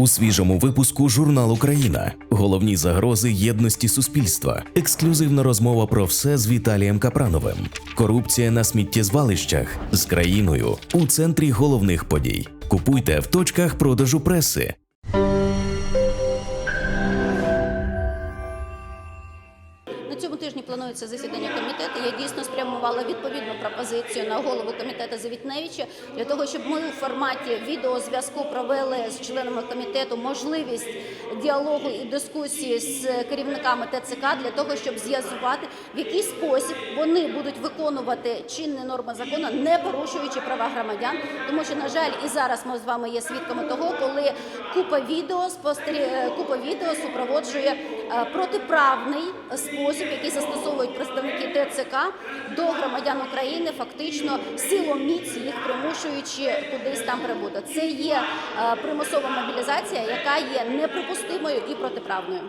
У свіжому випуску журнал Україна. Головні загрози єдності суспільства. Ексклюзивна розмова про все з Віталієм Капрановим. Корупція на сміттєзвалищах з країною у центрі головних подій. Купуйте в точках продажу преси. На цьому тижні планується засідання комітету. Я дійсно спрямувала відповідну пропозицію на голову комітету Завітневича для того, щоб ми у форматі відеозв'язку провели з членами комітету можливість діалогу і дискусії з керівниками ТЦК для того, щоб з'ясувати, в який спосіб вони будуть виконувати чинні норми закону, не порушуючи права громадян. Тому що, на жаль, і зараз ми з вами є свідками того, коли купа відео спостері... е, купа відео супроводжує е, протиправний спосіб, який застосовують представники ТЦК до громадян України, фактично силоміць їх примушуючи кудись там прибути. Це є е, примусова мобілізація, яка є неприпустимою і протиправною.